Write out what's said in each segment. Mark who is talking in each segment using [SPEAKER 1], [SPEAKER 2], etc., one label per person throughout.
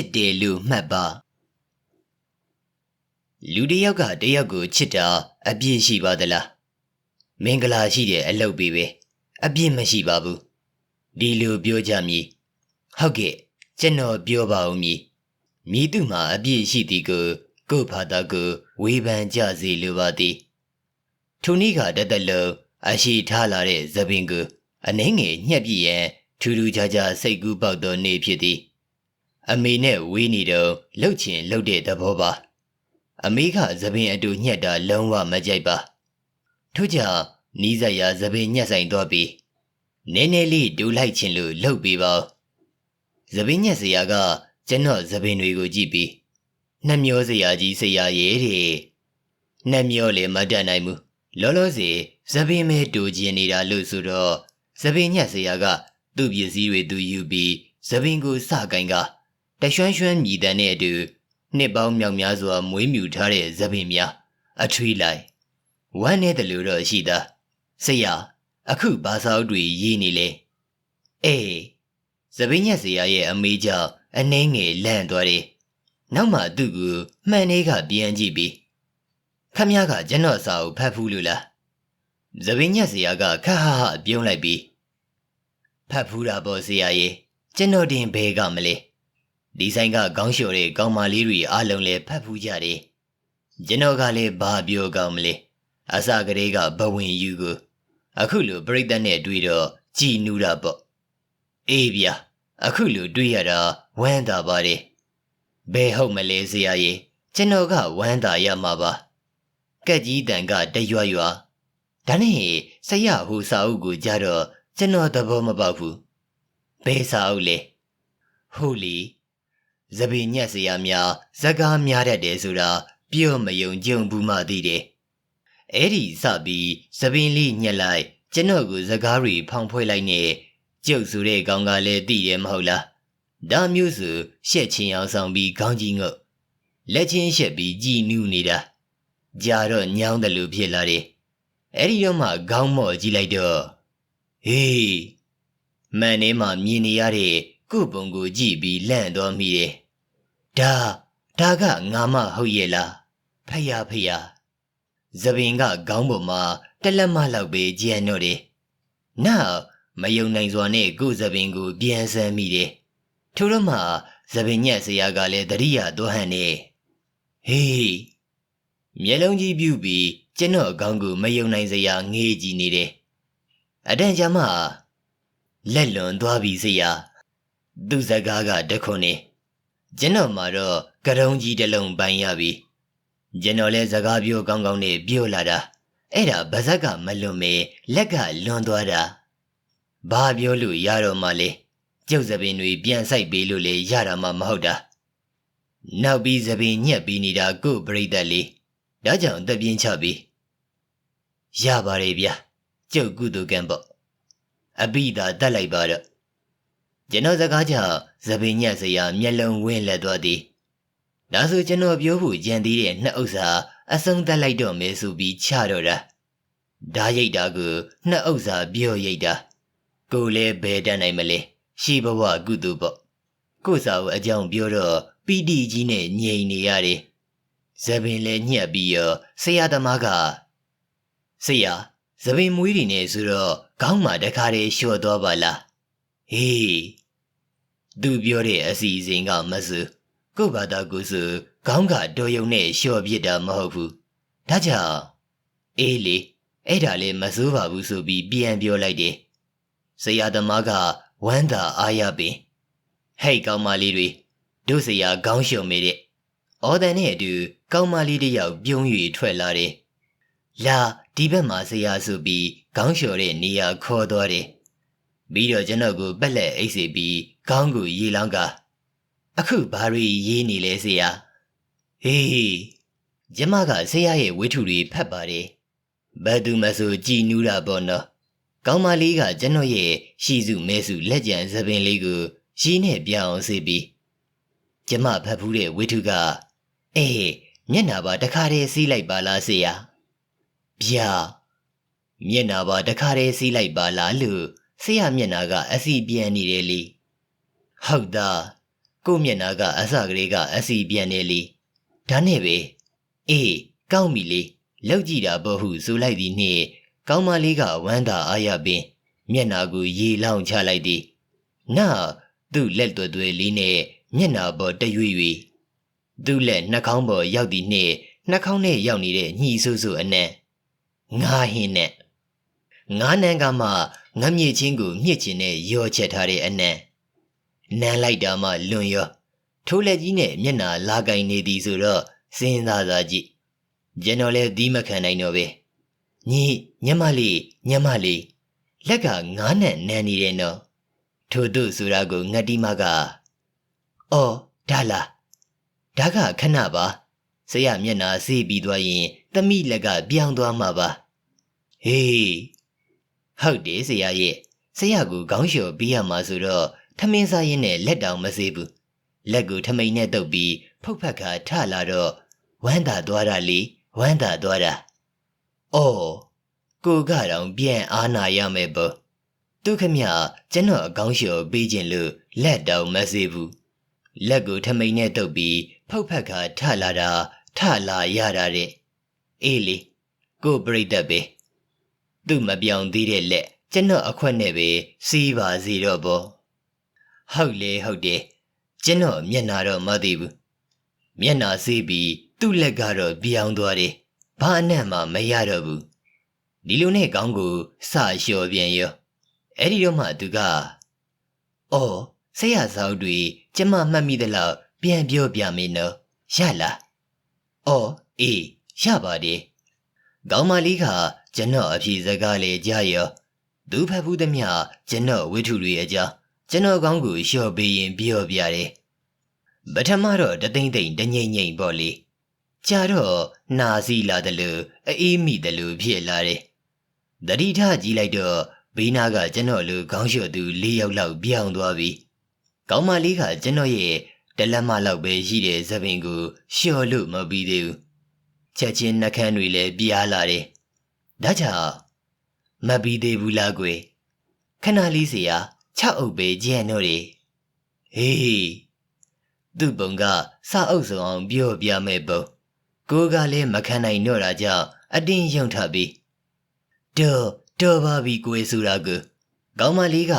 [SPEAKER 1] စ်တယ်လို့မှတ်ပါလူတစ်ယောက်ကတစ်ယောက်ကိုချစ်တာအပြည့်ရှိပါသလားမင်္ဂလာရှိတဲ့အလုပ်ပဲပဲအပြည့်မရှိပါဘူးဒီလိုပြောကြမည်ဟုတ်ကဲ့ကျွန်တော်ပြောပါဦးမည်မိသူမှာအပြည့်ရှိသည်ကိုကို့ဖာသာကိုဝေဖန်ကြစေလိုပါသည်ထိုနည်းကတသက်လုံးအရှိထားလာတဲ့သပင်ကိုအနှင်းငယ်ညှက်ပြည့်ရန်ထူးထူးခြားခြားစိတ်ကူးပေါက်သောနေ့ဖြစ်သည် အမေနဲ့ဝေးနေတော့လှုပ်ချင်လှုပ်တဲ့သဘောပါအမေကသပင်အတူညှက်တာလုံးဝမကြိုက်ပါထို့ကြောင့်နီးစပ်ရာသပင်ညှက်ဆိုင်တော့ပြီးနည်းနည်းလေးဒူလိုက်ချင်လို့လှုပ်ပေးပါသပင်ညှက်စရာကကျွန်တော်သပင်တွေကိုကြည့်ပြီးနှမျောစရာကြီးစရာရဲ့တဲ့နှမျောလည်းမတတ်နိုင်ဘူးလောလောဆယ်သပင်မဲတူကျင်နေတာလို့ဆိုတော့သပင်ညှက်စရာက သူ့ပစ္စည်းတွေသူယူပြီးသပင်ကိုစကိုင်းက တရွှန်းရွှန်းမြည်တမ်းတဲ့အတူနှစ်ပေါင်းမြောက်များစွာမွေးမြူထားတဲ့သပင်များအထွေးလိုက်ဝမ်းနေတဲ့လူတော့ရှိသားဆရာအခုဘာသာအုပ်တွေရေးနေလဲအေးသပင်ညက်ဆရာရဲ့အမေကြောင့်အနှင်းငယ်လန့်သွားတယ်နောက်မှသူ့ကိုမှန်နေကပြန်ကြည့်ပြီးခမည်းကကျွန်တော်စာကိုဖတ်ဖူးလို့လားသပင်ညက်ဆရာကခဟဟပြုံးလိုက်ပြီးဖတ်ဖူးတာပေါ့ဆရာရဲ့ကျွန်တော်တင်ဘဲကမလဲ ဒီဆိုင်ကခေါင်းလျှော်တဲ့ကောင်းမလေးတွေအားလုံးလည်းဖတ်ဖူးကြတယ်ကျွန်တော်ကလည်းဘာပြောကောင်းမလဲအစကလေးကဘဝင်ယူကိုအခုလိုပြိတ္တနဲ့တွေ့တော့ကြည်နူးတာပေါ့အေးဗျာအခုလိုတွေ့ရတာဝမ်းသာပါတယ်ဘယ်ဟုတ်မလဲဆရာကြီးကျွန်တော်ကဝမ်းသာရမှာပါကက်ကြီးတန်ကတရွရွဒါနဲ့ဆရာဟူစာအုပ်ကိုကြတော့ကျွန်တော်သဘောမပေါက်ဘူးဘယ်စာအုပ်လဲဟုတ်လီ သပင်ညက်စရာများဇကားများတတ်တယ်ဆိုတာပြောမယုံကြုံဘူးမှသိတယ်အဲ့ဒီစပြီးသပင်လေးညက်လိုက်ကျွန်တော်ကိုဇကားတွေဖောင်ဖွဲလိုက်နဲ့ကျုပ်ဆိုတဲ့ကောင်ကလည်းသိတယ်မဟုတ်လားဒါမျိုးဆိုရှက်ချင်းအောင်ဆောင်ပြီးခေါင်းကြီးငုတ်လက်ချင်းရှက်ပြီးကြည်နူးနေတာကြာတော့ညောင်းတယ်လို့ဖြစ်လာတယ်အဲ့ဒီတော့မှခေါင်းမော့ကြည့်လိုက်တော့ဟေးမန်နေမှာမြင်နေရတဲ့ကုပုံကိုကြည့်ပြီးလန့်သွားမိတယ် ဒါဒါကငါမဟုတ်ရဲ့လားဖယားဖယားသပင်ကခေါင်းပေါ်မှာတလက်မလောက်ပဲကြံတော့တယ်နောက်မယုံနိုင်စွာနဲ့ကိုယ်သပင်ကို ပြန်ဆန်းမိတယ်ထို့တော့မှသပင်ညက်ဆရာကလည်းတရိယာသွားဟန်နေဟေးမျက်လုံးကြီးပြူပြီးကျွန်တော်အကောင်းကိုမယုံနိုင်စရာငေးကြည့်နေတယ်အတန်ကြာမှလက်လွန်သွားပြီဆရာသူစကားကတခွန်းနေ ကျွန်တော်မှာတော့ကရုံးကြီးတစ်လုံးပိုင်ရပြီကျွန်တော်လည်းစကားပြောကောင်းကောင်းနဲ့ပြောလာတာအဲ့ဒါဗဇက်ကမလွန်မေလက်ကလွန်သွားတာဘာပြောလို့ရတော့မှလဲကျုပ်သပင်တွေပြန်ဆိုင်ပေးလို့လေရတာမှမဟုတ်တာနောက်ပြီးသပင်ညက်ပြီးနေတာကို့ပြိတ္တလေးဒါကြောင့်တပြင်းချပြီးရပါတယ်ဗျာကျုပ်ကုသကံပေါ့အပိသာတက်လိုက်ပါတော့ ကျွန်တော်စကားကြောင့်သပင်ညက်စရာမျက်လုံးဝင်းလက်သွားသည်ဒါဆိုကျွန်တော်ပြောဖို့ကြံသေးတဲ့နှစ်ဥစ္စာအဆုံးသက်လိုက်တော့မယ်ဆိုပြီးချတော့တာဓာရိတ်တာကိုနှစ်ဥစ္စာပြောရိတ်တာကိုလည်းဘယ်တတ်နိုင်မလဲရှိဘဝကုသိုလ်ပေါ့ကိုစာကိုအကြောင်းပြောတော့ပီတိကြီးနဲ့ငြိမ်နေရတယ်ဇပင်လည်းညှက်ပြီးရောဆရာသမားကဆရာသပင်မွေးတွေနဲ့ဆိုတော့ခေါင်းမှာတခါတည်းလျှော့သွားပါလား ဟေးသူပြောတဲ့အစီအစဉ်ကမဆူကို့ဘာသာကိုဆိုခေါင်းကတော်ယုံနဲ့လျှော့ပြစ်တာမဟုတ်ဘူးဒါကြောင့်အေးလေအဲ့ဒါလည်းမစိုးပါဘူးဆိုပြီးပြန်ပြောလိုက်တယ်ဆရာသမားကဝမ်းသာအားရပင်ဟဲ့ကောင်မလေးတွေတို့ဆရာခေါင်းရှုံမေတဲ့အော်တန်နဲ့အတူကောင်မလေးတယောက်ပြုံး၍ထွက်လာတယ်လာဒီဘက်မှာဆရာဆိုပြီးခေါင်းလျှော်တဲ့နေရာခေါ်သွားတယ် ပြီးတော့ကျွန်တော်ကိုပက်လက်အိတ်စီပြီးခေါင်းကိုရေလောင်းကအခုဘာရီရေးနေလဲဆရာဟေးကျမကဆရာရဲ့ဝိထုတွေဖတ်ပါတယ်ဘယ်သူမဆိုကြည်နူးတာပေါ့နော်ကောင်းမလေးကကျွန်တော်ရဲ့ရှီစုမဲစုလက်ကြံသပင်လေးကိုရင်းနဲ့ပြအောင်စေပြီးကျမဖတ်ဖူးတဲ့ဝိထုကအေးမျက်နာပါတခါတည်းစီးလိုက်ပါလားဆရာဗျာမျက်နာပါတခါတည်းစီးလိုက်ပါလားလို့ ဆရာမျက်နာကအစီပြန်နေတယ်လေဟုတ်သားကို့မျက်နာကအစကလေးကအစီပြန်နေလေဒါနဲ့ပဲအေးကောင်းပြီလေလောက်ကြည့်တာပေါ့ဟုဆိုလိုက်သည်နှင့်ကောင်းမလေးကဝမ်းသာအားရပင် မျက်နာကိုရေလောင်းချလိုက်သည်နာသူ့လက်သွဲသွဲလေးနဲ့မျက်နာပေါ်တရွေ့၍သူ့လက်နှာခေါင်းပေါ်ရောက်သည်နှင့်နှာခေါင်းနဲ့ရောက်နေတဲ့ညှီဆူဆူအနံ့ငါဟင်းနဲ့ ငါနန်းကမှငမ်းမြေချင်းကိုမြစ်ချင်နဲ့ရောချက်ထားတဲ့အနံ့နန်းလိုက်တာမှလွန်ရောထိုးလက်ကြီးနဲ့မျက်နာလာကင်နေသည်ဆိုတော့စဉ်းစားစားကြည့်ကျွန်တော်လည်းဒီမခံနိုင်တော့ပဲညီညမလေးညမလေးလက်ကငားနဲ့နန်းနေတယ်နော်ထို့သူဆိုတာကိုငတ်တီမကအော်ဒါလားဒါကခဏပါဆရာမျက်နာစေးပြီးသွားရင် သမီးလက်ကပြောင်းသွားမှာပါဟေး ဟုတ်တယ်ဆရာရဲ့ဆရာကခေါင်းလျှော်ပေးရမှာဆိုတော့ထမင်းစားရင်းနဲ့လက်တောင်မစေးဘူးလက်ကိုထမိန်နဲ့တုပ်ပြီးဖုတ်ဖက်ခါထလာတော့ဝမ်းသာသွားတာလေဝမ်းသာသွားတာအော်ကိုကတော့ပြန်အားနာရမယ်ပေါ့သူခမကျွန်တော်အကောင်းလျှော်ပေးခြင်းလို့လက်တောင်မစေးဘူးလက်ကိုထမိန်နဲ့တုပ်ပြီးဖုတ်ဖက်ခါထလာတာထလာရတာတဲ့အေးလေကိုပြိတ္တပဲ သူ့မပြောင်သေးတဲ့လက်ကျွန်တော်အခွက်နဲ့ပဲစီးပါစီတော့ပေါ့ဟုတ်လေဟုတ်တယ်ကျွန်တော်မျက်နာတော့မသိဘူးမျက်နာစီးပြီးသူ့လက်ကတော့ပြောင်းသွားတယ်ဘာအနံ့မှမရတော့ဘူးဒီလိုနဲ့ကောင်းကိုစလျှော်ပြန်ရောအဲ့ဒီတော့မှသူကအော်ဆရာဆောက်တွေကျမမှတ်မိသလောက်ပြန်ပြောပြမင်းနော်ရလားအော်အေးရပါတယ်ကောင်းမလေးက ကျွန်တော်အဖြေစကားလေကြားရောသူဖတ်ဘူးသမျှကျွန်တော်ဝိထုတွေအကြောင်းကျွန်တော်ကောင်းကိုလျှော့ပေးရင်ပြောပြတယ်ပထမတော့တသိမ့်သိမ့်တငိမ့်ငိမ့်ပေါ့လေကြာတော့နာစီလာတယ်လို့အေးမိတယ်လို့ဖြစ်လာတယ်တတိထကြည့်လိုက်တော့ဘေးနာကကျွန်တော်လူခေါင်းလျှော့သူ၄ယောက်လောက်ပြောင်းသွားပြီကောင်းမလေးကကျွန်တော်ရဲ့တလက်မလောက်ပဲရှိတဲ့သပင်ကိုလျှော်လို့မပြီးသေးဘူးချက်ချင်းနှကန်းတွေလည်းပြားလာတယ် ဒါကြောင့်မပြီးသေးဘူးလားကွယ်ခဏလေးစီယာ6အုပ်ပဲကြံ့တော့တယ်ဟေးသူ့ပုံကစာအုပ်ဆောင်အောင်ပြောပြမဲ့ပုံကိုကလည်းမခံနိုင်တော့တာကြောင့်အတင်းယုံထပြီးတော်တော်ပါပြီကွယ်ဆိုတာကကောင်းမလေးက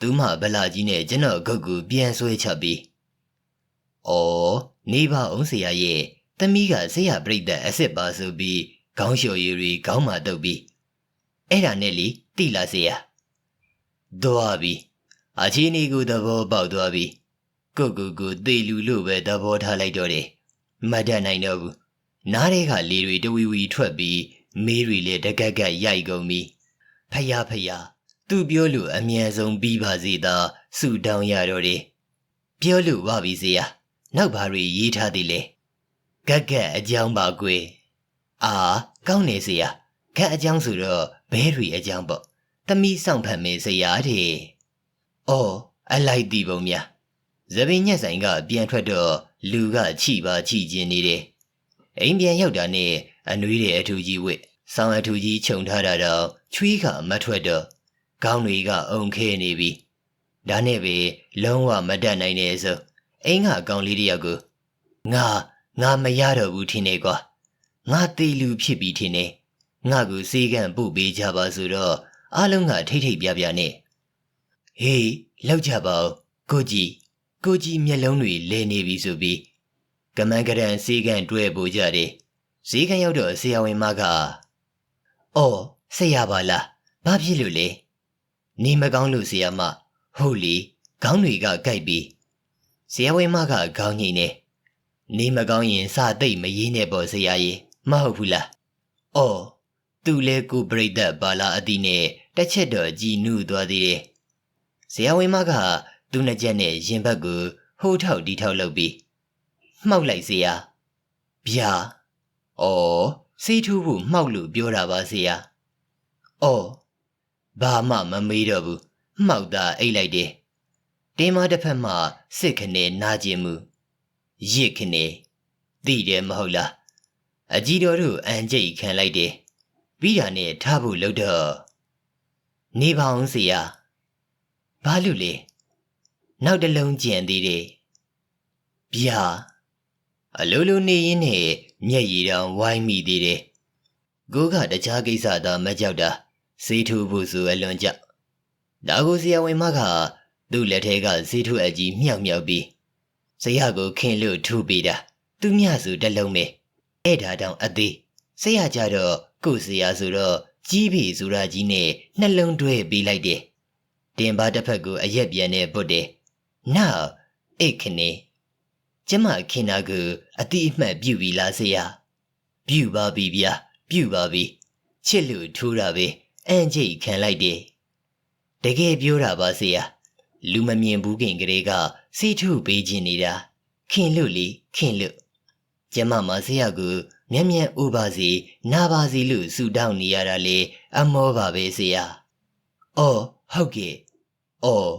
[SPEAKER 1] သူမဗလာကြီးနဲ့ကျွန်တော်ဂုတ်ကိုပြန်ဆွဲချက်ပြီးအော်နေပါအောင်ဆရာရဲ့သမီးကဆရာပြိတ္တအစ်စ်ပါဆိုပြီး ခေါင်းလျှော်ရည်တွေခေါင်းမှာတုပ်ပြီးအဲ့ဒါနဲ့လေတိလာဆရာသွားပြီအချင်းဤကိုသဘောပေါက်သွားပြီကိုကိုကိုသေလူလို့ပဲသဘောထားလိုက်တော့တယ်မတတ်နိုင်တော့ဘူးနားထဲကလေတွေတဝီဝီထွက်ပြီးမေးတွေလည်းတကက်ကက်ရိုက်ကုန်ပြီဖယားဖယားသူပြောလို့အမြန်ဆုံးပြီးပါစေသာဆူတောင်းရတော့တယ်ပြောလို့ဝပြီစေရနောက်ဘာတွေရေးထားသေးလဲကက်ကက်အကြောင်းပါကွယ် အာကောင်းနေစေရကက်အကြောင်းဆိုတော့ဘဲတွေအကြောင်းပေါ့သမီးဆောင်ဖတ်မေစေရတဲ့အော်အလိုက်တီပုံများဇပင်ညက်ဆိုင်ကပြန်ထွက်တော့လူကချိပါချိချင်းနေတယ်အိမ်ပြန်ရောက်တာနဲ့အနွေးတဲ့အထူကြီးဝစ်ဆောင်းအထူကြီးခြုံထားတာတော့ချွေးကမထွက်တော့ခေါင်းတွေကအုံခဲနေပြီဒါနဲ့ပဲလုံးဝမတတ်နိုင်တဲ့ဆိုအိမ်ကအကောင်လေးတယောက်ကိုငါငါမရတော့ဘူးထင်နေကွာ ငါသေးလူဖြစ်ပြီထင်နေငါကိုစေကန့်ပို့ပေးကြပါဆိုတော့အားလုံးကထိတ်ထိတ်ပြပြနဲ့ဟေးလောက်ကြပါဦးကိုကြီးကိုကြီးမျက်လုံးတွေလဲနေပြီဆိုပြီးကမန်ကရန်စေကန့်တွဲပို့ကြတယ်ဈေးကန်းရောက်တော့ဆရာဝန်မကအော်ဆရာပါလားဘာဖြစ်လို့လဲနေမကောင်းလို့ဆရာမဟုတ်လေခေါင်းတွေကကြိုက်ပြီးဆရာဝန်မကခေါင်းငိမ့်နေနေမကောင်းရင်စသိမ့်မရေးနဲ့ပေါ့ဆရာကြီး မဟုတ်ဘူးလားအော်သူလဲကိုပြိတ္တပါလာအတိနဲ့တစ်ချက်တော့ကြည်နုသွားသေးတယ်ဆရာဝန်မကသူနှစ်ချက်နဲ့ရင်ဘက်ကိုဟိုးထောက်ဒီထောက်လုပ်ပြီးမှောက်လိုက်ဆရာဗျာအော်စီးထူးဖို့မှောက်လို့ပြောတာပါဆရာအော်ဘာမှမမေးတော့ဘူးမှောက်တာအိတ်လိုက်တယ်တင်းမတစ်ဖက်မှစစ်ခနဲ့နာကျင်မှုရစ်ခနဲ့သိတယ်မဟုတ်လား အကြီးတော်တို့အန်ကျိတ်ခံလိုက်တယ်ပြီးတာနဲ့ထားဖို့လုပ်တော့နေပါအောင်ဆရာဘာလို့လဲနောက်တစ်လုံးကြံသေးတယ်ဗျာအလိုလိုနေရင်းနဲ့မျက်ရည်တောင်ဝိုင်းမိသေးတယ်ကိုကတခြားကိစ္စသာမကြောက်တာစေးထူဖို့ဆိုအလွန်ကြောက်ဒါကိုဆရာဝန်မကသူ့လက်ထဲကစေးထူအကြီးမြောက်မြောက်ပြီးဆရာကိုခင်လို့ထူပေးတာသူမြစုတစ်လုံးပဲ အဲ့ဒါတောင်အသေးဆရာကြတော့ကို့ဆရာဆိုတော့ကြီးပြီဆိုရာကြီးနဲ့နှလုံးတွဲပေးလိုက်တယ်တင်ပါတစ်ဖက်ကိုအရက်ပြန်နဲ့ပုတ်တယ်နောက်အိတ်ခနေကျမခင်နာကိုအတိအမှတ်ပြုပြီလားဆရာပြုပါပြီဗျာပြုပါပြီချစ်လို့ထိုးတာပဲအန်ချိတ်ခံလိုက်တယ်တကယ်ပြောတာပါဆရာလူမမြင်ဘူးခင်ကလေးကစီထုပေးခြင်းနေတာခင်လို့လေခင်လို့ ကျမမဆရာကိုမျက်မျက်ဥပါစီနာပါစီလို့ဆူတောင်းနေရတာလေအမောပါပဲဆရာ။အော်ဟုတ်ကဲ့။အော်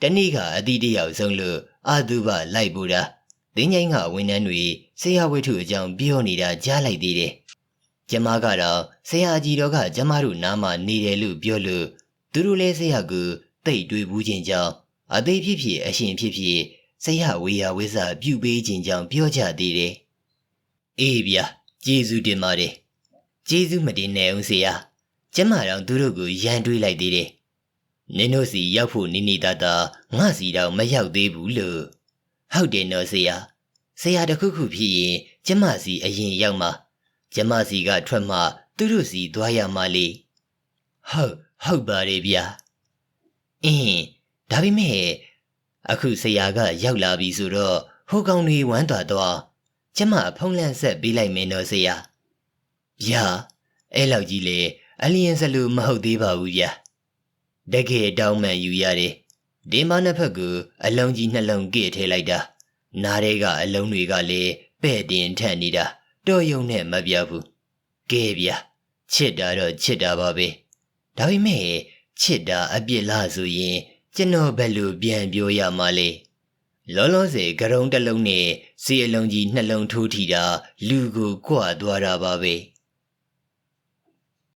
[SPEAKER 1] တနေ့ကအတီးတယောက်ဆုံးလို့အာသူဘလိုက်ပူတာတင်းငိုင်းကဝန်ထမ်းတွေဆရာဝိထုအကြောင်းပြောနေတာကြားလိုက်သေးတယ်။ကျမကတော့ဆရာကြီးတော်ကကျမတို့နားမှာနေတယ်လို့ပြောလို့သူတို့လည်းဆရာကိုတိတ်တွေးဘူးခြင်းကြောင့်အသေးဖြစ်ဖြစ်အရှင်ဖြစ်ဖြစ်ဆရာဝေယဝိဇပြုပေးခြင်းကြောင့်ပြောကြသေးတယ်။ အေးဗျာကျေးဇူးတင်ပါတယ်။ကျေးဇူးမတင်နဲ့ဦးဆရာ။ကျမတော်သူတို့ကိုရန်တွေးလိုက်သေးတယ်။နင်တို့စီရောက်ဖို့နိနိတတာငါစီတော့မရောက်သေးဘူးလို့ဟုတ်တယ်နော်ဆရာ။ဆရာတခုခုဖြစ်ရင်ကျမစီအရင်ရောက်မှာကျမစီကထွက်မှသူတို့စီသွားရမှာလေ။ဟုတ်ဟုတ်ပါတယ်ဗျာ။အင်းဒါပေမဲ့အခုဆရာကရောက်လာပြီဆိုတော့ဟိုကောင်တွေဝမ်းသွားတော့ ကျမဖုံးလန့်ဆက်ပေးလိုက်မင်းတော့ဆရာဗျာအဲ့လောက်ကြီးလေအလျင်စလို့မဟုတ်သေးပါဘူးဗျာတကယ်တောင်းမှန်ယူရတယ်ဒီမနှစ်ဖက်ကအလုံးကြီးနှလုံးကြည့်ထဲလိုက်တာနားထဲကအလုံးတွေကလည်းပဲ့တင်ထက်နေတာတော်ယုံနဲ့မပြဘူးကဲဗျာချစ်တာတော့ချစ်တာပါပဲဒါပေမဲ့ချစ်တာအပြစ်လားဆိုရင်ကျွန်တော်ဘယ်လိုပြန်ပြောရမှာလဲ လောလောဆယ်ကရုံးတစ်လုံးနဲ့စီအလုံးကြီးနှလုံးထိုးထီတာလူကိုကြွသွားတာပါပဲ။